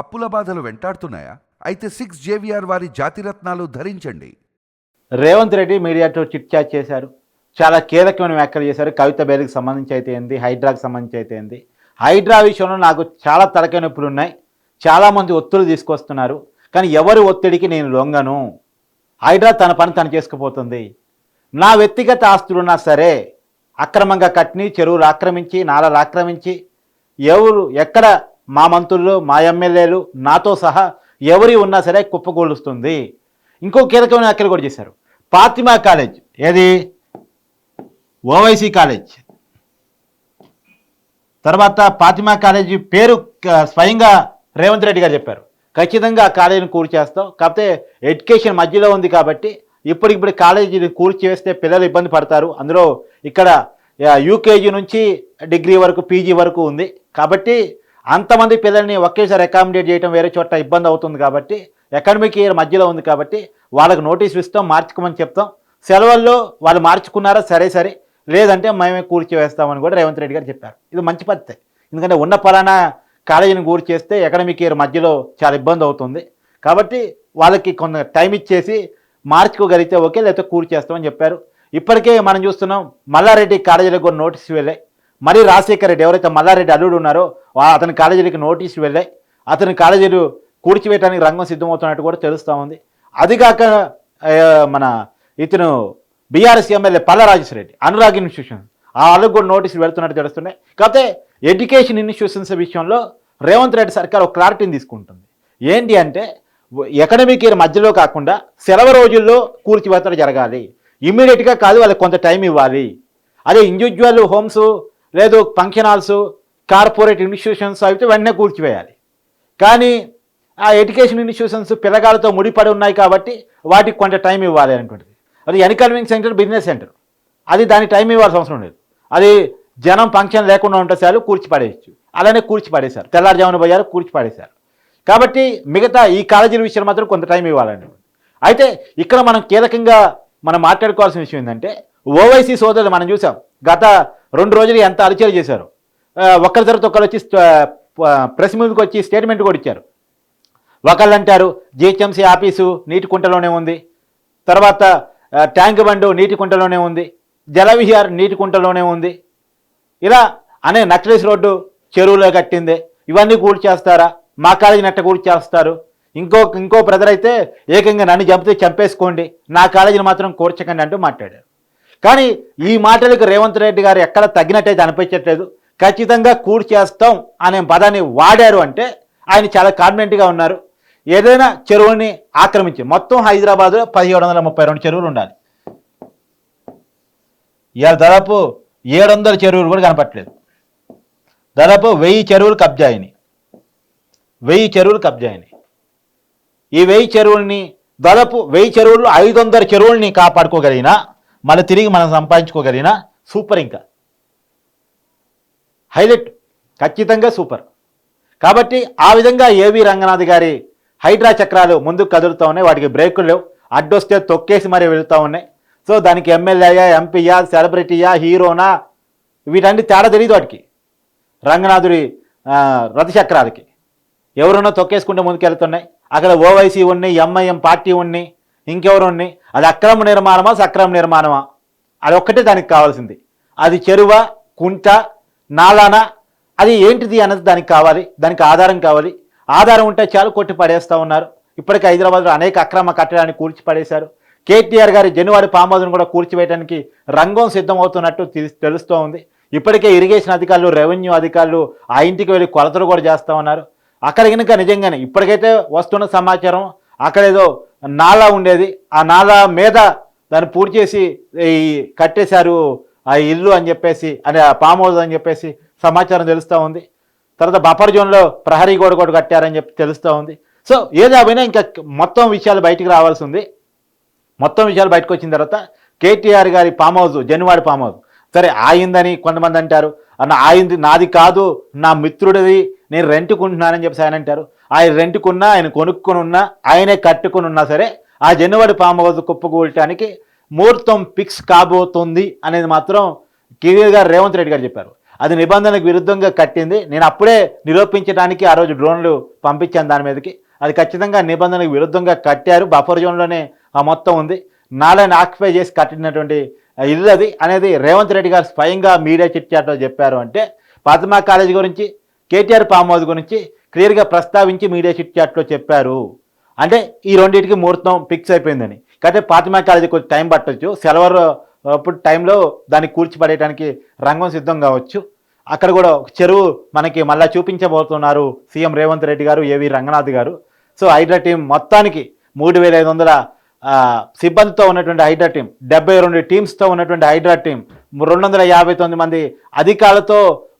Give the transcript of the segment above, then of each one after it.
అప్పుల బాధలు వెంటాడుతున్నాయా? అయితే సిక్స్ జేవిఆర్ వారి జాతిరత్నాలు ధరించండి. రేవంత్ రెడ్డి మీడియాతో చిట్ చాట్ చేశారు. చాలా కీలకమైన వ్యాఖ్యలు చేశారు. కవిత బేరికి సంబంధించి అయితే ఏంది? హైడ్రాకి సంబంధించి అయితే ఏంది? హైడ్రా విషయంలో నాకు చాలా తలకైన నొప్పులు ఉన్నాయి. చాలామంది ఒత్తిడి తీసుకొస్తున్నారు. కానీ ఎవరి ఒత్తిడికి నేను లొంగను? హైడ్రా తన పని తను చేసుకుపోతుంది. నా వ్యక్తిగత ఆస్తులున్నా సరే అక్రమంగా కట్ని చెరువులు ఆక్రమించి నాలలు ఆక్రమించి ఎవరు ఎక్కడ మా మంత్రులు మా ఎమ్మెల్యేలు నాతో సహా ఎవరి ఉన్నా సరే కుప్పకూలుస్తుంది. ఇంకో కీలకమైన వ్యాఖ్యలు కూడా చేశారు. ఫాతిమా కాలేజ్. ఏది? ఓవైసీ కాలేజ్. తర్వాత ఫాతిమా కాలేజీ పేరు స్వయంగా రేవంత్ రెడ్డి గారు చెప్పారు. ఖచ్చితంగా ఆ కాలేజీని కూల్చేస్తాం కాకపోతే ఎడ్యుకేషన్ మధ్యలో ఉంది కాబట్టి ఇప్పటికిప్పుడు కాలేజీని కూల్చివేస్తే పిల్లలు ఇబ్బంది పడతారు. అందులో ఇక్కడ యూకేజీ నుంచి డిగ్రీ వరకు పీజీ వరకు ఉంది. కాబట్టి అంతమంది పిల్లల్ని ఒకేసారి అకామిడేట్ చేయడం వేరే చోట ఇబ్బంది అవుతుంది కాబట్టి అకాడమిక్ ఇయర్ మధ్యలో ఉంది కాబట్టి వాళ్ళకి నోటీస్ ఇస్తాం మార్చుకోమని చెప్తాం. సెలవుల్లో వాళ్ళు మార్చుకున్నారా? సరే సరే. లేదంటే మేమే కూర్చివేస్తామని కూడా రేవంత్ రెడ్డి గారు చెప్పారు. ఇది మంచి పద్ధతి. ఎందుకంటే ఉన్న పలానా కాలేజీని కూర్చేస్తే చేస్తే అకాడమిక్ ఇయర్ మధ్యలో చాలా ఇబ్బంది అవుతుంది. కాబట్టి వాళ్ళకి కొంత టైం ఇచ్చేసి మార్చుకోగలిగితే ఓకే లేకపోతే కూర్చేస్తామని చెప్పారు. ఇప్పటికే మనం చూస్తున్నాం మల్లారెడ్డి కాలేజీలకు కూడా నోటీస్ వెళ్ళాయి మరి రాజశేఖర్ రెడ్డి ఎవరైతే మల్లారెడ్డి అల్లుడు ఉన్నారో అతని కాలేజీలకి నోటీసు వెళ్ళాయి. అతని కాలేజీలు కూర్చివేయడానికి రంగం సిద్ధమవుతున్నట్టు కూడా తెలుస్తూ ఉంది. అదిగాక మన ఇతను BRS MLA Palla Reddy Anurag institution ఆ వాళ్ళకు కూడా నోటీసులు వెళ్తున్నట్టు తెలుస్తున్నాయి. కాకపోతే ఎడ్యుకేషన్ ఇన్స్టిట్యూషన్స్ విషయంలో రేవంత్ రెడ్డి సర్కార్ ఒక క్లారిటీని తీసుకుంటుంది. ఏంటి అంటే ఎకనమిక్ ఇయర్ మధ్యలో కాకుండా సెలవు రోజుల్లో కూల్చివేతలు జరగాలి. ఇమ్మీడియట్గా కాదు వాళ్ళకి కొంత టైం ఇవ్వాలి. అదే ఇండివిజువల్ హోమ్స్ లేదు ఫంక్షన్ హాల్స్ కార్పొరేట్ ఇన్స్టిట్యూషన్స్ అయితే వెంటనే కూల్చివేయాలి. కానీ ఆ ఎడ్యుకేషన్ ఇన్స్టిట్యూషన్స్ పిల్లగాలతో ముడిపడి ఉన్నాయి కాబట్టి వాటికి కొంత టైం ఇవ్వాలి అనేటువంటిది. అది ఎన్కన్వింగ్ సెంటర్ బిజినెస్ సెంటర్. అది దానికి టైం ఇవ్వాల్సిన అవసరం లేదు. అది జనం ఫంక్షన్ లేకుండా ఉంటే చాలు కూర్చిపడేయచ్చు అలానే కూర్చిపడేశారు తెల్లారుజామున పోయారు కూర్చిపడేశారు కాబట్టి మిగతా ఈ కాలేజీల విషయం మాత్రం కొంత టైం ఇవ్వాలని అయితే ఇక్కడ మనం కీలకంగా మనం మాట్లాడుకోవాల్సిన విషయం ఏంటంటే ఓవైసీ సోదరులు మనం చూసాం. గత రెండు రోజులు ఎంత అలచలు చేశారు? ఒకరి తర్వాత ఒకరు వచ్చి ప్రెస్ మీదకి వచ్చి స్టేట్మెంట్ కూడా ఇచ్చారు. ఒకళ్ళు అంటారు జిహెచ్ఎంసీ ఆఫీసు నీటి కుంటలోనే ఉంది. తర్వాత ట్యాంక్ బండు నీటి కుంటలోనే ఉంది. జలవిహార్ నీటి కుంటలోనే ఉంది. ఇలా అనే నక్లెస్ రోడ్డు చెరువులో కట్టిందే. ఇవన్నీ కూల్చేస్తారా మా కాలేజీ నెట్ట కూల్చేస్తారు ఇంకో ఇంకో బ్రదర్ అయితే ఏకంగా నన్ను చంపితే చంపేసుకోండి. నా కాలేజీని మాత్రం కూర్చకండి అంటూ మాట్లాడారు. కానీ ఈ మాటలకు రేవంత్ రెడ్డి గారు ఎక్కడ తగ్గినట్టయితే అనిపించట్లేదు. ఖచ్చితంగా కూల్చేస్తాం అనే పదాన్ని వాడారు అంటే ఆయన చాలా కాన్ఫిడెంట్గా ఉన్నారు. ఏదైనా చెరువుని ఆక్రమించి మొత్తం హైదరాబాద్లో పదిహేడు వందల ముప్పై రెండు చెరువులు ఉండాలి. ఇవాళ దాదాపు ఏడు వందల చెరువులు కూడా కనపట్లేదు దాదాపు వెయ్యి చెరువులు కబ్జా అయినాయి. వెయ్యి చెరువులు కబ్జా అయినాయి. ఈ వెయ్యి చెరువుల్ని దాదాపు వెయ్యి చెరువులు ఐదు వందల చెరువుల్ని కాపాడుకోగలిగినా మళ్ళీ తిరిగి మనం సంపాదించుకోగలిగినా సూపర్ ఇంకా. హైలైట్. ఖచ్చితంగా సూపర్. కాబట్టి ఆ విధంగా ఏవి రంగనాథ్ గారి హైడ్రా చక్రాలు ముందుకు కదులుతూ ఉన్నాయి వాటికి బ్రేకులు లేవు. అడ్డొస్తే తొక్కేసి మరీ వెళుతూ ఉన్నాయి. సో దానికి ఎమ్మెల్యేయా ఎంపీయా సెలబ్రిటీయా హీరోనా వీటన్ని తేడా తెలియదు వాటికి. రంగనాథుడి రథచక్రాలకి. ఎవరున్నా తొక్కేసుకుంటే ముందుకెళ్తున్నాయి. అక్కడ ఓవైసీ ఉన్నాయి ఎంఐఎం పార్టీ ఉన్నాయి. ఇంకెవరుండి? అది అక్రమ నిర్మాణమా సక్రమ నిర్మాణమా? అది ఒక్కటే దానికి కావాల్సింది. అది చెరువ కుంట నాలానా అది ఏంటిది అన్నది దానికి కావాలి దానికి ఆధారం కావాలి. ఆధారం ఉంటే చాలు కొట్టి పడేస్తూ ఉన్నారు. ఇప్పటికే హైదరాబాద్లో అనేక అక్రమ కట్టడాన్ని కూల్చి పడేశారు కేటీఆర్ గారి జనువారి పామోదును కూడా కూల్చివేయడానికి రంగం సిద్ధమవుతున్నట్టు తెలు- తెలుస్తూ ఉంది. ఇప్పటికే ఇరిగేషన్ అధికారులు రెవెన్యూ అధికారులు ఆ ఇంటికి వెళ్ళి కొలతలు కూడా చేస్తూ ఉన్నారు. అక్కడ కనుక నిజంగానే ఇప్పటికైతే వస్తున్న సమాచారం అక్కడ ఏదో నాలా ఉండేది. ఆ నాలా మీద దాన్ని పూర్తి చేసి ఈ కట్టేశారు ఆ ఇల్లు అని చెప్పేసి అనే ఆ ఫామ్ హౌస్ అని చెప్పేసి సమాచారం తెలుస్తూ ఉంది. తర్వాత బఫర్ జోన్లో ప్రహరీ గోడ కూడా కట్టారని చెప్పి తెలుస్తూ ఉంది. సో ఏదేమైనా ఇంకా మొత్తం విషయాలు బయటికి రావాల్సి ఉంది. మొత్తం విషయాలు బయటకు వచ్చిన తర్వాత కేటీఆర్ గారి farm house Janwada farm house. సరే ఆయిందని కొంతమంది అంటారు. అన్న ఆయింది నాది కాదు నా మిత్రుడిది నేను రెంట్కుంటున్నానని చెప్పేసి ఆయన అంటారు. ఆయన రెంట్కున్నా ఆయన కొనుక్కొని ఉన్నా ఆయనే కట్టుకుని ఉన్నా సరే ఆ జనువాడి ఫామ్ హౌస్ ముహూర్తం ఫిక్స్ కాబోతుంది అనేది మాత్రం కేవీఆర్ గారు రేవంత్ రెడ్డి గారు చెప్పారు. అది నిబంధనకు విరుద్ధంగా కట్టింది. నేను అప్పుడే నిరూపించడానికి ఆ రోజు డ్రోన్లు పంపించాను దాని మీదకి. అది ఖచ్చితంగా నిబంధనకు విరుద్ధంగా కట్టారు. బఫర్ జోన్లోనే ఆ మొత్తం ఉంది. నాలని ఆక్యుపై చేసి కట్టినటువంటి ఇల్లు అది అనేది రేవంత్ రెడ్డి గారు స్వయంగా మీడియా చిట్ చాట్లో చెప్పారు అంటే ఫాతిమా కాలేజ్ గురించి కేటీఆర్ ఫామ్ గురించి క్లియర్గా ప్రస్తావించి మీడియా చిట్ చాట్లో చెప్పారు. అంటే ఈ రెండింటికి ముహూర్తం ఫిక్స్ అయిపోయిందని. కాకపోతే పాతిమా కాలేజీ కొంచెం టైం పట్టొచ్చు. సెలవర్ అప్పుడు టైంలో దాన్ని కూర్చిపడేయడానికి రంగం సిద్ధం కావచ్చు. అక్కడ కూడా ఒక చెరువు మనకి మళ్ళీ చూపించబోతున్నారు సీఎం రేవంత్ రెడ్డి గారు ఏవి రంగనాథ్ గారు. సో హైడ్రా టీం మొత్తానికి మూడు వేల ఐదు వందల సిబ్బందితో ఉన్నటువంటి హైడ్రా టీం డెబ్బై రెండు టీమ్స్తో ఉన్నటువంటి హైడ్రా టీం రెండు వందల యాభై తొమ్మిది మంది అధికారులతో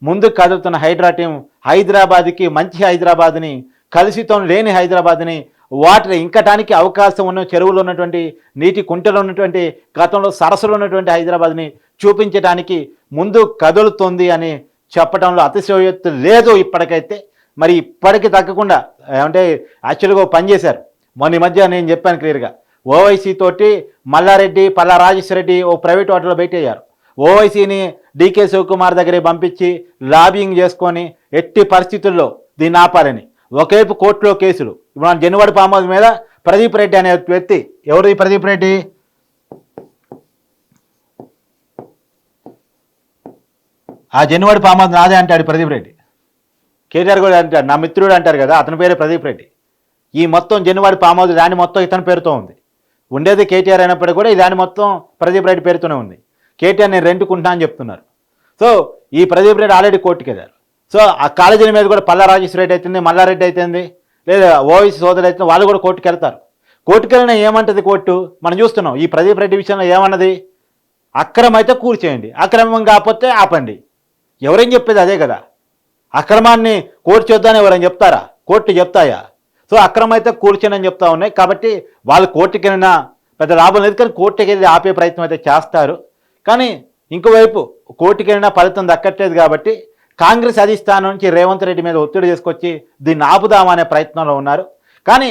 ముందు కదులుతున్న హైడ్రా టీం హైదరాబాద్కి మంచి హైదరాబాద్ని కలిసితో లేని హైదరాబాద్ని వాటిని ఇంకటానికి అవకాశం ఉన్న చెరువులు ఉన్నటువంటి నీటి కుంటలు ఉన్నటువంటి గతంలో సరస్సులు ఉన్నటువంటి హైదరాబాద్ని చూపించడానికి ముందు కదులుతుంది అని చెప్పడంలో అతిశయోక్తి లేదు ఇప్పటికైతే. మరి ఇప్పటికి తగ్గకుండా అంటే యాక్చువల్గా పనిచేశారు మొన్న ఈ మధ్య నేను చెప్పాను క్లియర్గా. ఓవైసీ తోటి మల్లారెడ్డి పల్లా రాజేశ్వరరెడ్డి ఓ ప్రైవేట్ హోటల్లో పెట్టేయారు ఓవైసీని డీకే శివకుమార్ దగ్గరికి పంపించి లాబింగ్ చేసుకొని ఎట్టి పరిస్థితుల్లో దీన్ని ఆపాలని. ఒకవైపు కోర్టులో కేసులు. ఇప్పుడు మన జనువాడి ఫామ్ మీద ప్రదీప్ రెడ్డి అనే వ్యక్తి. ఎవరిది ప్రదీప్ రెడ్డి? ఆ జనువాడి పామోజ్ నాదే అంటాడు ప్రదీప్ రెడ్డి. కేటీఆర్ కూడా అంటారు నా మిత్రుడు అంటారు కదా అతని పేరే ప్రదీప్ రెడ్డి. ఈ మొత్తం జనవాడి పామోజ్ దాని మొత్తం ఇతని పేరుతో ఉంది. ఉండేది కేటీఆర్ అయినప్పటికీ కూడా ఈ దాని మొత్తం ప్రదీప్ రెడ్డి పేరుతోనే ఉంది. కేటీఆర్ నేను రెంట్కుంటా అని చెప్తున్నారు. సో ఈ ప్రదీప్ రెడ్డి ఆల్రెడీ కోర్టుకి వెళ్ళారు. సో ఆ కాలేజీల మీద కూడా పల్లా రాజేశ్వర రెడ్డి అవుతుంది మల్లారెడ్డి అవుతుంది లేదా ఓవైసీ సోదరులు అయితే వాళ్ళు కూడా కోర్టుకి వెళ్తారు. కోర్టుకెళ్ళినా ఏమంటది కోర్టు? మనం చూస్తున్నాం ఈ ప్రదీప్ రెడ్డి విషయంలో ఏమన్నది? అక్రమం అయితే కూర్చేయండి అక్రమం కాకపోతే ఆపండి. ఎవరేం చెప్పేది అదే కదా? అక్రమాన్ని కోర్టు చూద్దామని ఎవరైనా చెప్తారా? కోర్టు చెప్తాయా? సో అక్రమం అయితే కూర్చొని చెప్తా ఉన్నాయి. కాబట్టి వాళ్ళు కోర్టుకెళ్ళినా పెద్ద లాభం లేదు కానీ కోర్టుకి వెళ్ళి ఆపే ప్రయత్నం అయితే చేస్తారు. కానీ ఇంకోవైపు కోర్టుకి ఫలితం దక్కట్లేదు కాబట్టి కాంగ్రెస్ అధిష్టానం నుంచి రేవంత్ రెడ్డి మీద ఒత్తిడి తీసుకొచ్చి దీన్ని ఆపుదామనే ప్రయత్నంలో ఉన్నారు. కానీ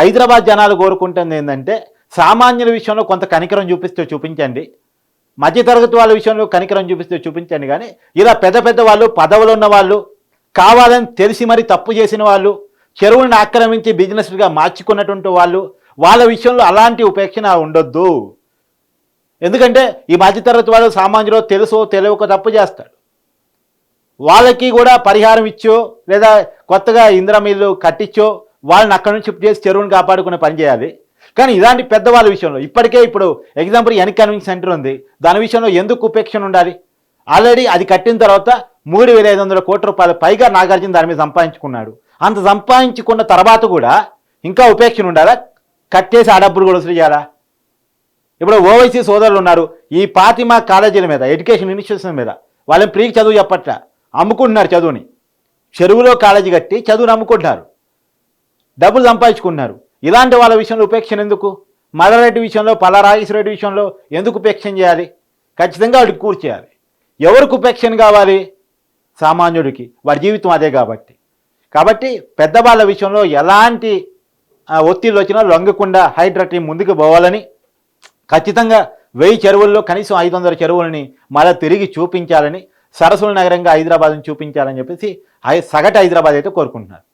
హైదరాబాద్ జనాలు కోరుకుంటుంది ఏంటంటే సామాన్యుల విషయంలో కొంత కనికరం చూపిస్తే చూపించండి. మధ్యతరగతి వాళ్ళ విషయంలో కనికరం చూపిస్తే చూపించండి. కానీ ఇలా పెద్ద పెద్ద వాళ్ళు పదవులు ఉన్న వాళ్ళు కావాలని తెలిసి మరి తప్పు చేసిన వాళ్ళు చెరువులను ఆక్రమించి బిజినెస్గా మార్చుకున్నటువంటి వాళ్ళు వాళ్ళ విషయంలో అలాంటి ఉపేక్షణ ఉండొద్దు. ఎందుకంటే ఈ మధ్యతరగతి వాళ్ళు సామాన్యులు తెలుసో తెలియక తప్పు చేస్తాడు. వాళ్ళకి కూడా పరిహారం ఇచ్చో లేదా కొత్తగా ఇంద్రమిల్లు కట్టించో వాళ్ళని అక్కడి నుంచి షిఫ్ట్ చేసి చెరువుని కాపాడుకునే పని చేయాలి. కానీ ఇలాంటి పెద్దవాళ్ళ విషయంలో ఇప్పటికే ఇప్పుడు ఎగ్జాంపుల్ ఎన్ కన్వింగ్ సెంటర్ ఉంది. దాని విషయంలో ఎందుకు ఉపేక్షణ ఉండాలి? ఆల్రెడీ అది కట్టిన తర్వాత మూడు వేల ఐదు వందల కోట్ల రూపాయలు పైగా నాగార్జున దాని మీద సంపాదించుకున్నాడు. అంత సంపాదించుకున్న తర్వాత కూడా ఇంకా ఉపేక్షణ ఉండాలా? కట్టేసి ఆ డబ్బులు కూడా వసూలు చేయాలా? ఇప్పుడు ఓవైసీ సోదరులు ఉన్నారు. ఈ పాతిమా కాలేజీల మీద ఎడ్యుకేషన్ ఇన్స్టిట్యూషన్ మీద వాళ్ళని ఫ్రీకి చదువు చెప్పట్ల. అమ్ముకుంటున్నారు చదువుని. చెరువులో కాలేజీ కట్టి చదువుని అమ్ముకుంటున్నారు. డబ్బులు సంపాదించుకుంటున్నారు. ఇలాంటి వాళ్ళ విషయంలో ఉపేక్షణ ఎందుకు? మదరెడ్డి విషయంలో పల్లారాజేశ్వరరెడ్డి విషయంలో ఎందుకు ఉపేక్షణ చేయాలి? ఖచ్చితంగా వాడికి కూర్చేయాలి ఎవరికి ఉపేక్షణ కావాలి? సామాన్యుడికి. వాడి జీవితం అదే కాబట్టి. కాబట్టి పెద్దవాళ్ళ విషయంలో ఎలాంటి ఆ, ఒత్తిళ్ళు వచ్చినా లొంగకుండా హైడ్రా టీం ముందుకు పోవాలని ఖచ్చితంగా వెయ్యి చెరువుల్లో కనీసం ఐదు వందల చెరువులని మళ్ళీ తిరిగి చూపించాలని సరస్సుల నగరంగా హైదరాబాద్ని చూపించాలని చెప్పేసి సగటు హైదరాబాద్ అయితే కోరుకుంటున్నారు.